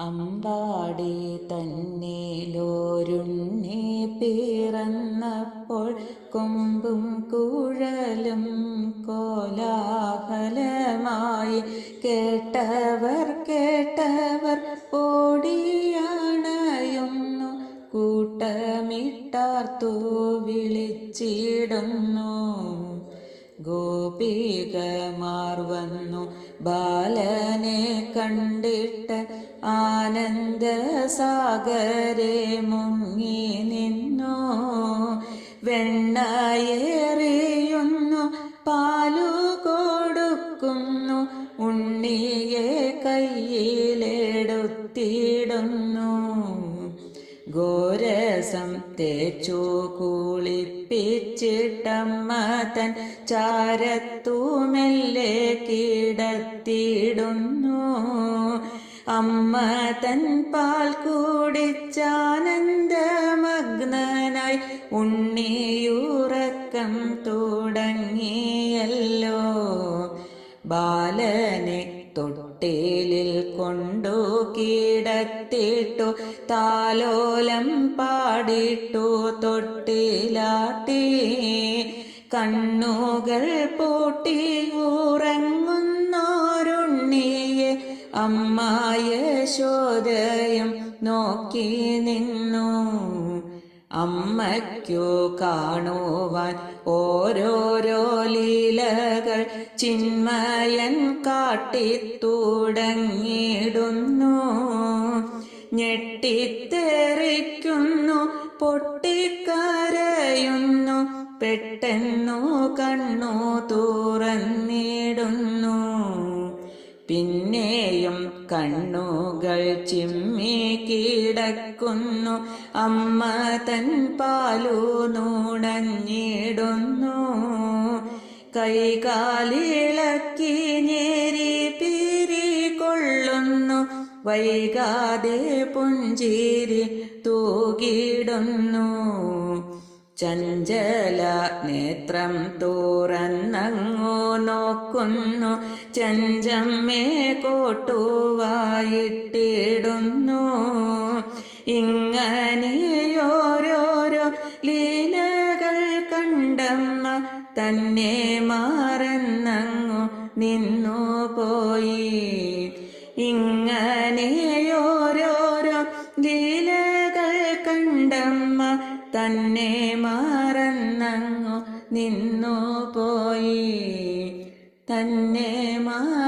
അമ്പാടി തന്നിലോരുണ്ണി പിറന്നപ്പോൾ കൊമ്പും കുഴലും കോലാഹലമായി കേട്ടവർ കേട്ടവർ ഓടിയണയുന്നു. കൂട്ടമിട്ടാർത്തു വിളിച്ചിടുന്നു. ഗോപികമാർ വന്നു ബാലനെ കണ്ടിട്ട് ആനന്ദസാഗരെ മുങ്ങി നിന്നു. വെണ്ണയേറിയുന്നു പാലു കൊടുക്കുന്നു ഉണ്ണിയെ കയ്യിലെടുത്തിടുന്നു. ഗോരസം തേച്ചു കുളിപ്പിച്ചിട്ടമ്മ തൻ ചാരത്തുമെല്ലെ കിടത്തിയിടുന്നു. അമ്മ തൻ പാൽ കുടിച്ചാനന്ദമഗ്നനായി ഉണ്ണിയുറക്കം തുടങ്ങിയല്ലോ. ബാലനെ തൊട്ടേലിൽ കൊണ്ടു കീടത്തിട്ടു താലോലം പാടിട്ടു തൊട്ടിലാട്ടി കണ്ണുകൾ പൂട്ടി ഉറങ്ങുന്നോരുണ്ണിയെ അമ്മായ ശോദയം നോക്കി നിന്നു. അമ്മയ്ക്കു കാണുവാൻ ഓരോരോ ലീലകൾ ചിന്മയൻ കാട്ടിത്തുടങ്ങിടുന്നു ഞെട്ടിത്തെറിക്കുന്നു പൊട്ടിക്കരയുന്നു പെട്ടെന്നു കണ്ണു തുറന്നിടുന്നു. പിന്നെയും കണ്ണുകൾ ചിമ്മി കിടക്കുന്നു. അമ്മ തൻ പാലു നൂണഞ്ഞിടുന്നു. കൈകാലിളക്കി ഞേരി പിരികൊള്ളുന്നു വൈകാതെ പുഞ്ചിരി തൂകിടുന്നു ചഞ്ചല നേത്രം തോറന്നങ്ങോ നോക്കുന്നു. ചഞ്ചമ്മേ കോട്ടുവായിട്ടിടുന്നു. ഇങ്ങനെയോരോരോ ലീലകൾ കണ്ടമ്മ തന്നെ മാറന്നങ്ങു നിന്നു പോയി. ഇങ്ങനെയോരോരോ ലീലകൾ കണ്ടമ്മ തന്നെ മാറന്നങ്ങു നിന്നു പോയി. തന്നെ മാ